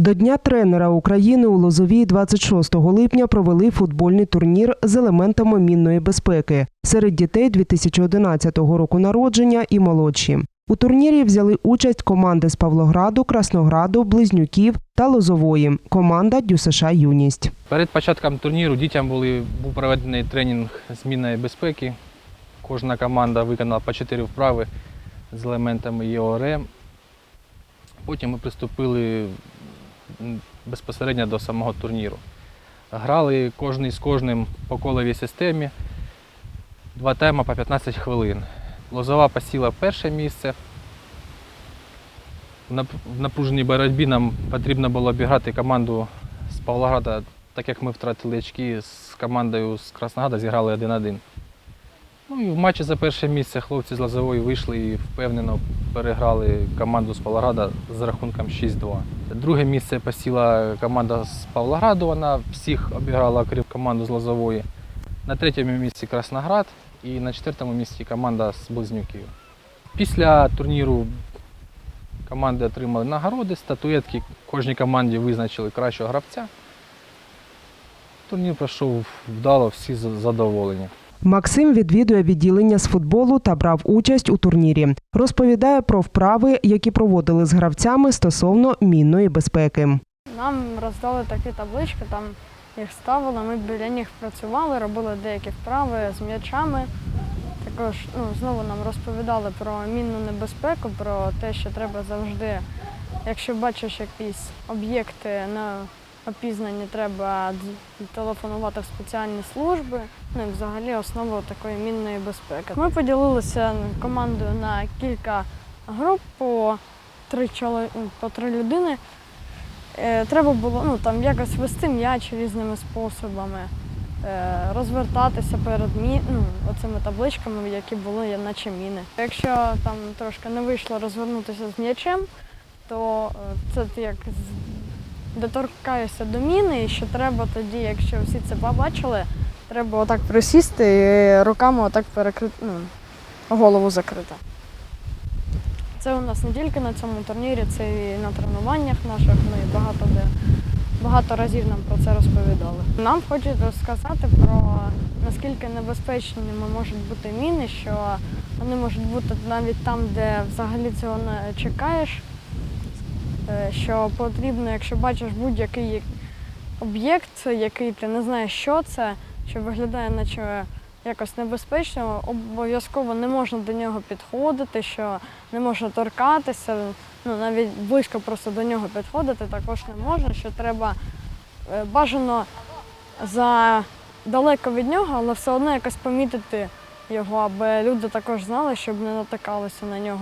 До Дня тренера України у Лозовій 26 липня провели футбольний турнір з елементами мінної безпеки серед дітей 2011 року народження і молодші. У турнірі взяли участь команди з Павлограду, Краснограду, Близнюків та Лозової. Команда ДЮСШ Юність. Перед початком турніру дітям були, був проведений тренінг змінної безпеки. Кожна команда виконала по 4 вправи з елементами ЄОРМ. Потім ми приступили безпосередньо до самого турніру. Грали кожен з кожним по коловій системі. Два тайми по 15 хвилин. Лозова посіла перше місце. В напруженій боротьбі нам потрібно було обіграти команду з Павлограда, так як ми втратили очки з командою з Краснограда, зіграли 1-1. Ну і в матчі за перше місце хлопці з Лозової вийшли і впевнено переграли команду з Павлограда з рахунком 6-2. Друге місце посіла команда з Павлограду, вона всіх обіграла, окрім команду з Лозової. На третьому місці Красноград і на четвертому місці команда з Близнюків. Після турніру команди отримали нагороди, статуетки. Кожній команді визначили кращого гравця. Турнір пройшов вдало, всі задоволені. Максим відвідує відділення з футболу та брав участь у турнірі. Розповідає про вправи, які проводили з гравцями стосовно мінної безпеки. Нам роздали такі таблички, там їх ставили, ми біля них працювали, робили деякі вправи з м'ячами. Також ну, знову нам розповідали про мінну небезпеку, про те, що треба завжди, якщо бачиш якісь об'єкти на опізнанні, треба телефонувати в спеціальні служби. Ну і взагалі основу такої мінної безпеки. Ми поділилися командою на кілька груп по три, чоло... по три людини. Е, Треба було ну, там, якось вести м'яч різними способами, е, розвертатися перед мі... ну, оцими табличками, які були наче міни. Якщо там трошки не вийшло розвернутися з м'ячем, то е, це як доторкаєшся до міни, і що треба тоді, якщо всі це побачили, треба отак присісти і руками отак перекрити, ну, голову закрити. Це у нас не тільки на цьому турнірі, це і на тренуваннях наших. Ми багато де багато разів нам про це розповідали. Нам хочуть розказати про наскільки небезпечними можуть бути міни, що вони можуть бути навіть там, де взагалі цього не чекаєш. Е, Що потрібно, якщо бачиш будь-який об'єкт, який ти не знаєш, що це, що виглядає, наче якось небезпечно, обов'язково не можна до нього підходити, що не можна торкатися, ну навіть близько просто до нього підходити також не можна, що треба е, бажано за далеко від нього, але все одно якось помітити його, аби люди також знали, щоб не натикалися на нього.